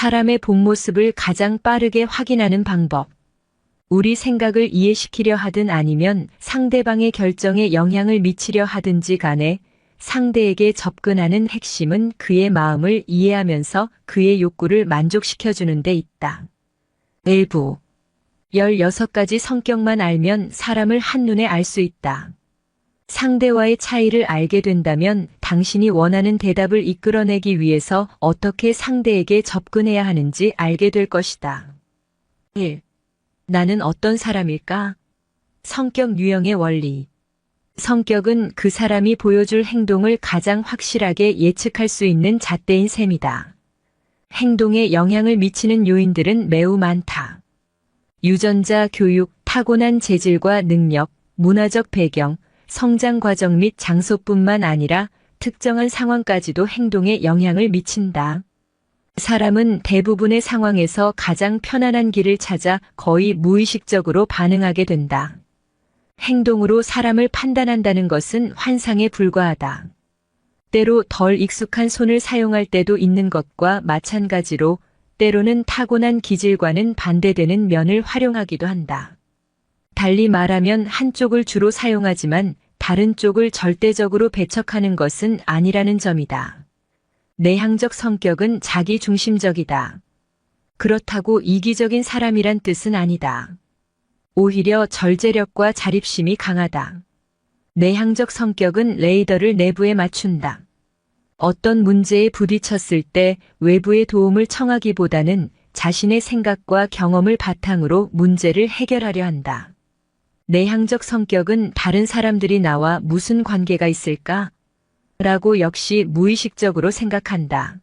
사람의 본 모습을 가장 빠르게 확인하는 방법. 우리 생각을 이해시키려 하든 아니면 상대방의 결정에 영향을 미치려 하든지 간에 상대에게 접근하는 핵심은 그의 마음을 이해하면서 그의 욕구를 만족시켜주는 데 있다. 일부 16가지 성격만 알면 사람을 한눈에 알 수 있다. 상대와의 차이를 알게 된다면 당신이 원하는 대답을 이끌어내기 위해서 어떻게 상대에게 접근해야 하는지 알게 될 것이다. 1. 나는 어떤 사람일까? 성격 유형의 원리. 성격은 그 사람이 보여줄 행동을 가장 확실하게 예측할 수 있는 잣대인 셈이다. 행동에 영향을 미치는 요인들은 매우 많다. 유전자, 교육, 타고난 재질과 능력, 문화적 배경, 성장 과정 및 장소뿐만 아니라 특정한 상황까지도 행동에 영향을 미친다. 사람은 대부분의 상황에서 가장 편안한 길을 찾아 거의 무의식적으로 반응하게 된다. 행동으로 사람을 판단한다는 것은 환상에 불과하다. 때로 덜 익숙한 손을 사용할 때도 있는 것과 마찬가지로 때로는 타고난 기질과는 반대되는 면을 활용하기도 한다. 달리 말하면 한쪽을 주로 사용하지만 다른 쪽을 절대적으로 배척하는 것은 아니라는 점이다. 내향적 성격은 자기 중심적이다. 그렇다고 이기적인 사람이란 뜻은 아니다. 오히려 절제력과 자립심이 강하다. 내향적 성격은 레이더를 내부에 맞춘다. 어떤 문제에 부딪혔을 때 외부의 도움을 청하기보다는 자신의 생각과 경험을 바탕으로 문제를 해결하려 한다. 내향적 성격은 다른 사람들이 나와 무슨 관계가 있을까? 라고 역시 무의식적으로 생각한다.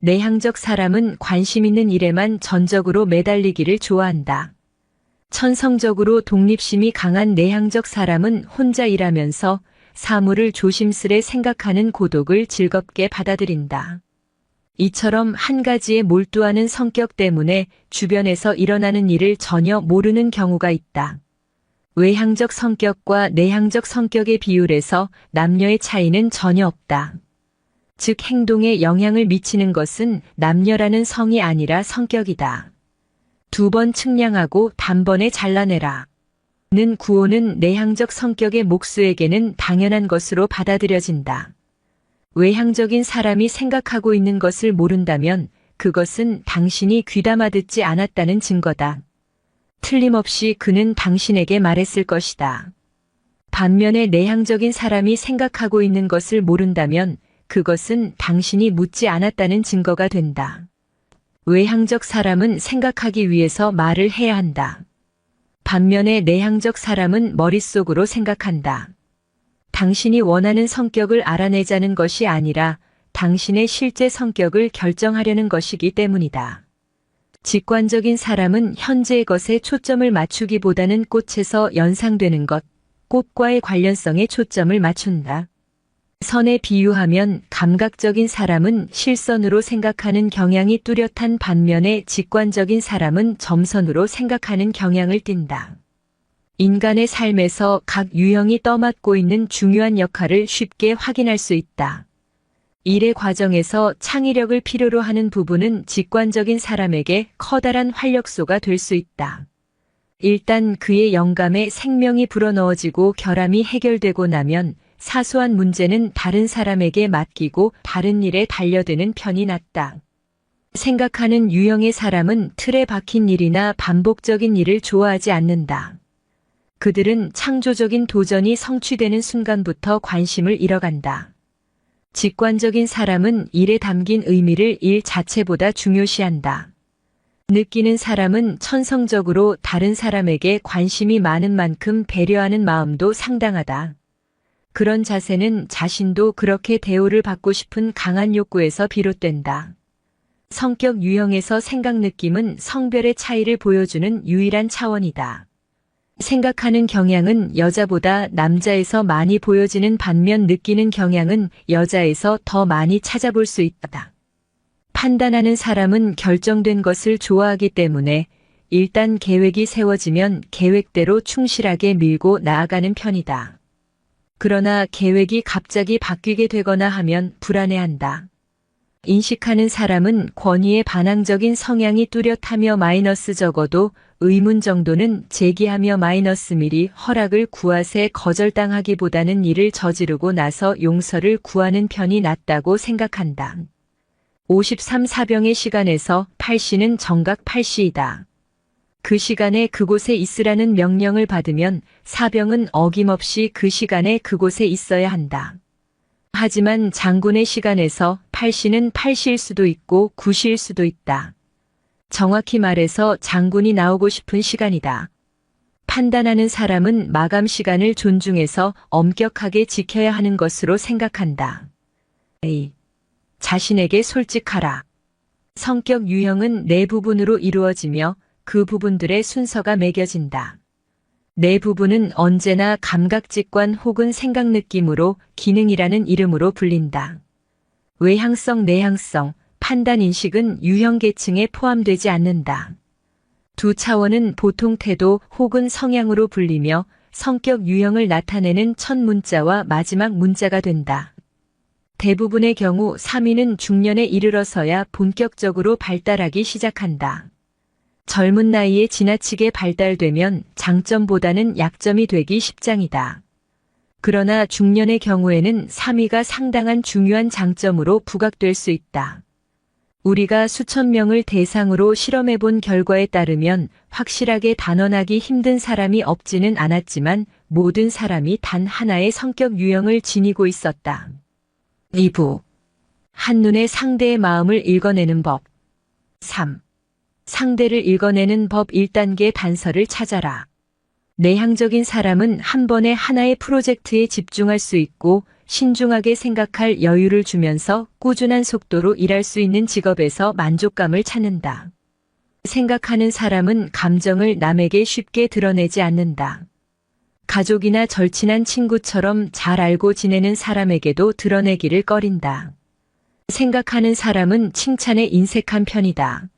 내향적 사람은 관심 있는 일에만 전적으로 매달리기를 좋아한다. 천성적으로 독립심이 강한 내향적 사람은 혼자 일하면서 사물을 조심스레 생각하는 고독을 즐겁게 받아들인다. 이처럼 한 가지에 몰두하는 성격 때문에 주변에서 일어나는 일을 전혀 모르는 경우가 있다. 외향적 성격과 내향적 성격의 비율에서 남녀의 차이는 전혀 없다. 즉 행동에 영향을 미치는 것은 남녀라는 성이 아니라 성격이다. 두 번 측량하고 단번에 잘라내라. 는 구호는 내향적 성격의 목수에게는 당연한 것으로 받아들여진다. 외향적인 사람이 생각하고 있는 것을 모른다면 그것은 당신이 귀담아 듣지 않았다는 증거다. 틀림없이 그는 당신에게 말했을 것이다. 반면에 내향적인 사람이 생각하고 있는 것을 모른다면 그것은 당신이 묻지 않았다는 증거가 된다. 외향적 사람은 생각하기 위해서 말을 해야 한다. 반면에 내향적 사람은 머릿속으로 생각한다. 당신이 원하는 성격을 알아내자는 것이 아니라 당신의 실제 성격을 결정하려는 것이기 때문이다. 직관적인 사람은 현재의 것에 초점을 맞추기보다는 꽃에서 연상되는 것, 꽃과의 관련성에 초점을 맞춘다. 선에 비유하면 감각적인 사람은 실선으로 생각하는 경향이 뚜렷한 반면에 직관적인 사람은 점선으로 생각하는 경향을 띈다. 인간의 삶에서 각 유형이 떠맡고 있는 중요한 역할을 쉽게 확인할 수 있다. 일의 과정에서 창의력을 필요로 하는 부분은 직관적인 사람에게 커다란 활력소가 될 수 있다. 일단 그의 영감에 생명이 불어넣어지고 결함이 해결되고 나면 사소한 문제는 다른 사람에게 맡기고 다른 일에 달려드는 편이 낫다. 생각하는 유형의 사람은 틀에 박힌 일이나 반복적인 일을 좋아하지 않는다. 그들은 창조적인 도전이 성취되는 순간부터 관심을 잃어간다. 직관적인 사람은 일에 담긴 의미를 일 자체보다 중요시한다. 느끼는 사람은 천성적으로 다른 사람에게 관심이 많은 만큼 배려하는 마음도 상당하다. 그런 자세는 자신도 그렇게 대우를 받고 싶은 강한 욕구에서 비롯된다. 성격 유형에서 생각 느낌은 성별의 차이를 보여주는 유일한 차원이다. 생각하는 경향은 여자보다 남자에서 많이 보여지는 반면 느끼는 경향은 여자에서 더 많이 찾아볼 수 있다. 판단하는 사람은 결정된 것을 좋아하기 때문에 일단 계획이 세워지면 계획대로 충실하게 밀고 나아가는 편이다. 그러나 계획이 갑자기 바뀌게 되거나 하면 불안해한다. 인식하는 사람은 권위에 반항적인 성향이 뚜렷하며 마이너스 적어도 의문 정도는 제기하며 마이너스 미리 허락을 구하세 거절당하기보다는 이를 저지르고 나서 용서를 구하는 편이 낫다고 생각한다. 53 사병의 시간에서 8시는 정각 8시이다. 그 시간에 그곳에 있으라는 명령을 받으면 사병은 어김없이 그 시간에 그곳에 있어야 한다. 하지만 장군의 시간에서 8시는 8시일 수도 있고 9시일 수도 있다. 정확히 말해서 장군이 나오고 싶은 시간이다. 판단하는 사람은 마감 시간을 존중해서 엄격하게 지켜야 하는 것으로 생각한다. A. 자신에게 솔직하라. 성격 유형은 네 부분으로 이루어지며 그 부분들의 순서가 매겨진다. 네 부분은 언제나 감각직관 혹은 생각 느낌으로 기능이라는 이름으로 불린다. 외향성, 내향성, 판단 인식은 유형 계층에 포함되지 않는다. 두 차원은 보통 태도 혹은 성향으로 불리며 성격 유형을 나타내는 첫 문자와 마지막 문자가 된다. 대부분의 경우 3위는 중년에 이르러서야 본격적으로 발달하기 시작한다. 젊은 나이에 지나치게 발달되면 장점보다는 약점이 되기 십장이다. 그러나 중년의 경우에는 3위가 상당한 중요한 장점으로 부각될 수 있다. 우리가 수천 명을 대상으로 실험해 본 결과에 따르면 확실하게 단언하기 힘든 사람이 없지는 않았지만 모든 사람이 단 하나의 성격 유형을 지니고 있었다. 2부. 한눈에 상대의 마음을 읽어내는 법. 3. 상대를 읽어내는 법 1단계 단서를 찾아라. 내향적인 사람은 한 번에 하나의 프로젝트에 집중할 수 있고 신중하게 생각할 여유를 주면서 꾸준한 속도로 일할 수 있는 직업에서 만족감을 찾는다. 생각하는 사람은 감정을 남에게 쉽게 드러내지 않는다. 가족이나 절친한 친구처럼 잘 알고 지내는 사람에게도 드러내기를 꺼린다. 생각하는 사람은 칭찬에 인색한 편이다.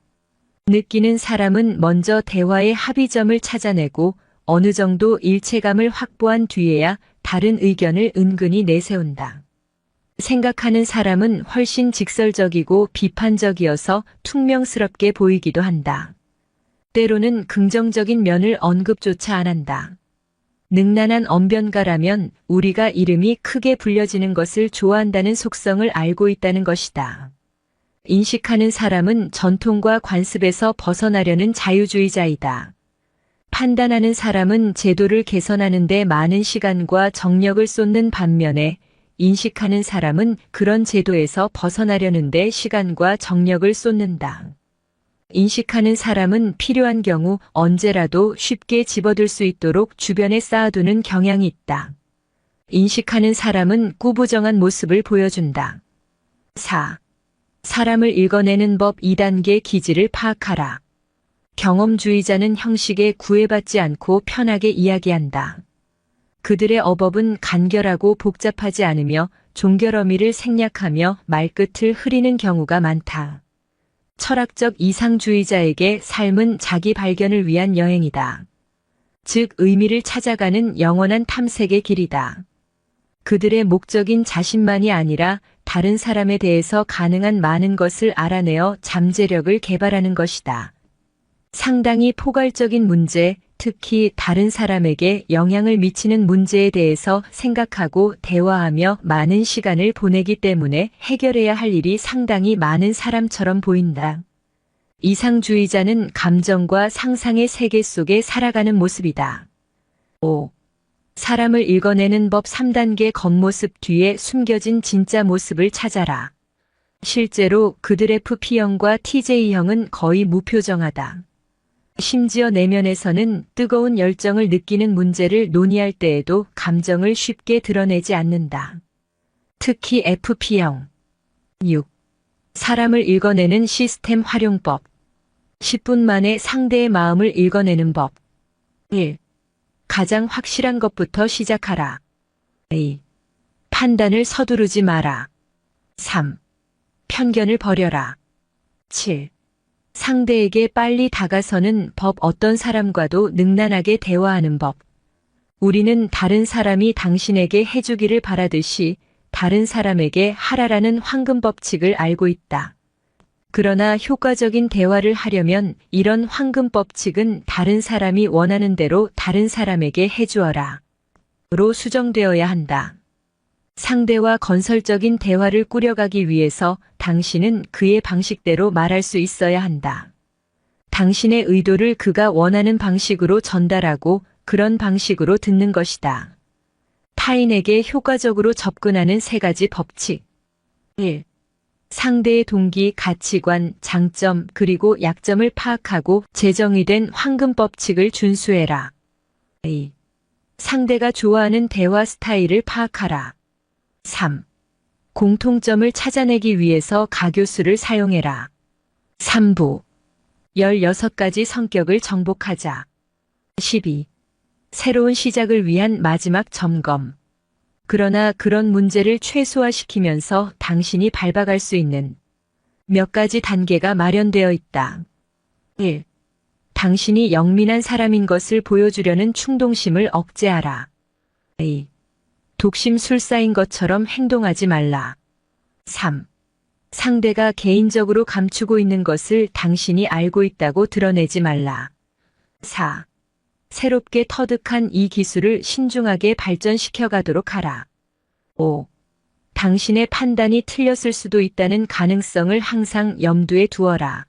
느끼는 사람은 먼저 대화의 합의점을 찾아내고 어느 정도 일체감을 확보한 뒤에야 다른 의견을 은근히 내세운다. 생각하는 사람은 훨씬 직설적이고 비판적이어서 퉁명스럽게 보이기도 한다. 때로는 긍정적인 면을 언급조차 안 한다. 능란한 언변가라면 우리가 이름이 크게 불려지는 것을 좋아한다는 속성을 알고 있다는 것이다. 인식하는 사람은 전통과 관습에서 벗어나려는 자유주의자이다. 판단하는 사람은 제도를 개선하는 데 많은 시간과 정력을 쏟는 반면에 인식하는 사람은 그런 제도에서 벗어나려는 데 시간과 정력을 쏟는다. 인식하는 사람은 필요한 경우 언제라도 쉽게 집어들 수 있도록 주변에 쌓아두는 경향이 있다. 인식하는 사람은 꾸부정한 모습을 보여준다. 4. 사람을 읽어내는 법 2단계 기질을 파악하라. 경험주의자는 형식에 구애받지 않고 편하게 이야기한다. 그들의 어법은 간결하고 복잡하지 않으며 종결어미를 생략하며 말끝을 흐리는 경우가 많다. 철학적 이상주의자에게 삶은 자기 발견을 위한 여행이다. 즉 의미를 찾아가는 영원한 탐색의 길이다. 그들의 목적인 자신만이 아니라 다른 사람에 대해서 가능한 많은 것을 알아내어 잠재력을 개발하는 것이다. 상당히 포괄적인 문제, 특히 다른 사람에게 영향을 미치는 문제에 대해서 생각하고 대화하며 많은 시간을 보내기 때문에 해결해야 할 일이 상당히 많은 사람처럼 보인다. 이상주의자는 감정과 상상의 세계 속에 살아가는 모습이다. 5. 사람을 읽어내는 법 3단계 겉모습 뒤에 숨겨진 진짜 모습을 찾아라. 실제로 그들 FP형과 TJ형은 거의 무표정하다. 심지어 내면에서는 뜨거운 열정을 느끼는 문제를 논의할 때에도 감정을 쉽게 드러내지 않는다. 특히 FP형. 6. 사람을 읽어내는 시스템 활용법. 10분 만에 상대의 마음을 읽어내는 법. 1. 가장 확실한 것부터 시작하라. 2. 판단을 서두르지 마라. 3. 편견을 버려라. 7. 상대에게 빨리 다가서는 법 어떤 사람과도 능란하게 대화하는 법. 우리는 다른 사람이 당신에게 해주기를 바라듯이 다른 사람에게 하라라는 황금 법칙을 알고 있다. 그러나 효과적인 대화를 하려면 이런 황금 법칙은 다른 사람이 원하는 대로 다른 사람에게 해주어라. 로 수정되어야 한다. 상대와 건설적인 대화를 꾸려가기 위해서 당신은 그의 방식대로 말할 수 있어야 한다. 당신의 의도를 그가 원하는 방식으로 전달하고 그런 방식으로 듣는 것이다. 타인에게 효과적으로 접근하는 세 가지 법칙. 1. 상대의 동기, 가치관, 장점, 그리고 약점을 파악하고 재정의된 황금 법칙을 준수해라. 2. 상대가 좋아하는 대화 스타일을 파악하라. 3. 공통점을 찾아내기 위해서 가교수를 사용해라. 3부. 16가지 성격을 정복하자. 12. 새로운 시작을 위한 마지막 점검. 그러나 그런 문제를 최소화시키면서 당신이 밟아갈 수 있는 몇 가지 단계가 마련되어 있다. 1. 당신이 영민한 사람인 것을 보여주려는 충동심을 억제하라. 2. 독심술사인 것처럼 행동하지 말라. 3. 상대가 개인적으로 감추고 있는 것을 당신이 알고 있다고 드러내지 말라. 4. 새롭게 터득한 이 기술을 신중하게 발전시켜 가도록 하라. 5. 당신의 판단이 틀렸을 수도 있다는 가능성을 항상 염두에 두어라.